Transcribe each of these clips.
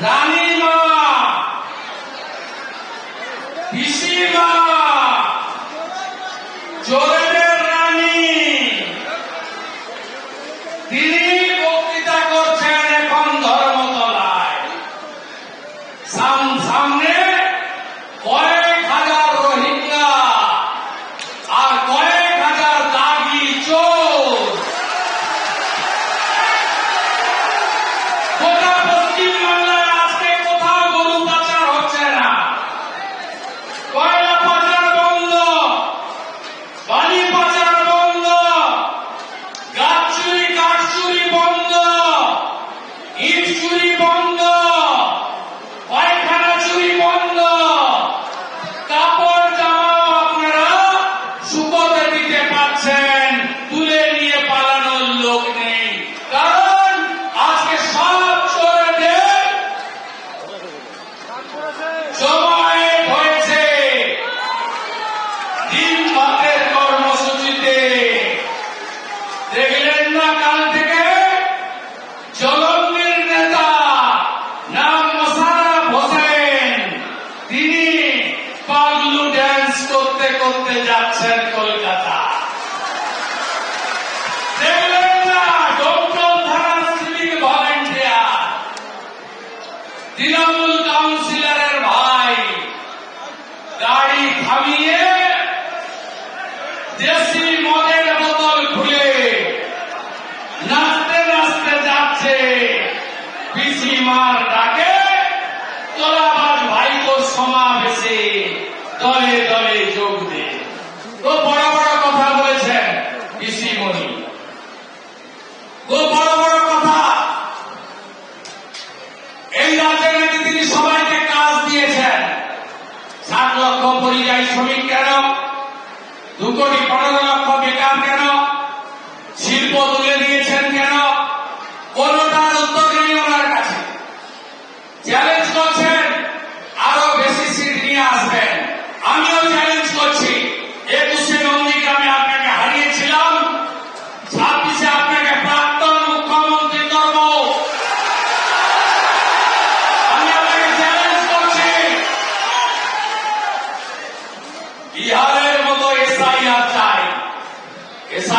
何が石が थामिए দেশি মদের বোতল খুলে নাচতে নাচতে যাচ্ছে পিসিমার ডাকে ভাই ভাইকো সমাবেশে দলের Nunca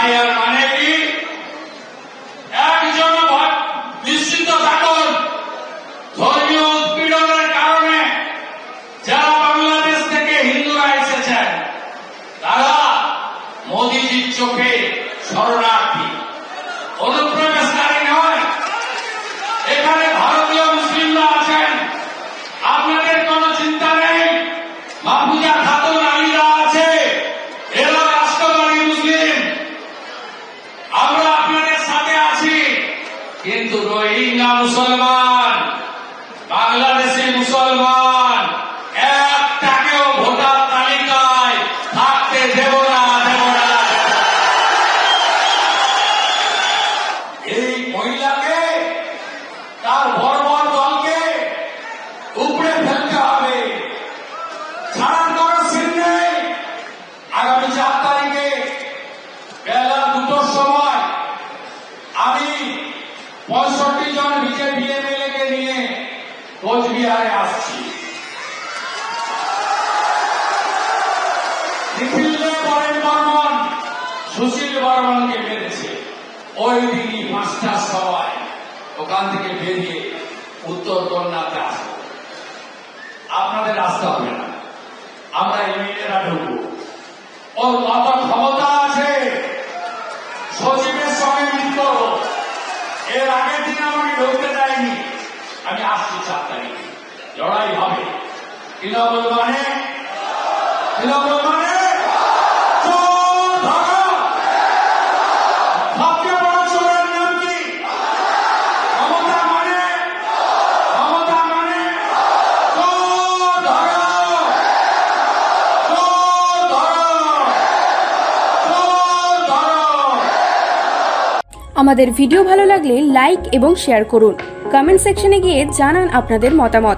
higher uh, বিহারে আসছি। বর্মন সুশীল বর্মনকে মেরেছে। ওই দিনই পাঁচটা সবাই ওখান থেকে বেরিয়ে উত্তর কন্যাতে আসব আপনাদের আসতে হবে না। আমরা এই মেয়েরা ঢুকবো। ওর কত ক্ষমতা আছে। সচিবের সঙ্গে মিলিত এর আগের দিন আমাকে ঢুকতে দেয়নি। আমি আসছি চার তারিখে। লড়াই হবে। কিনা মানে? হ্যাঁ মানে? আমাদের ভিডিও ভালো লাগলে লাইক এবং শেয়ার করুন। কমেন্ট সেকশনে গিয়ে জানান আপনাদের মতামত।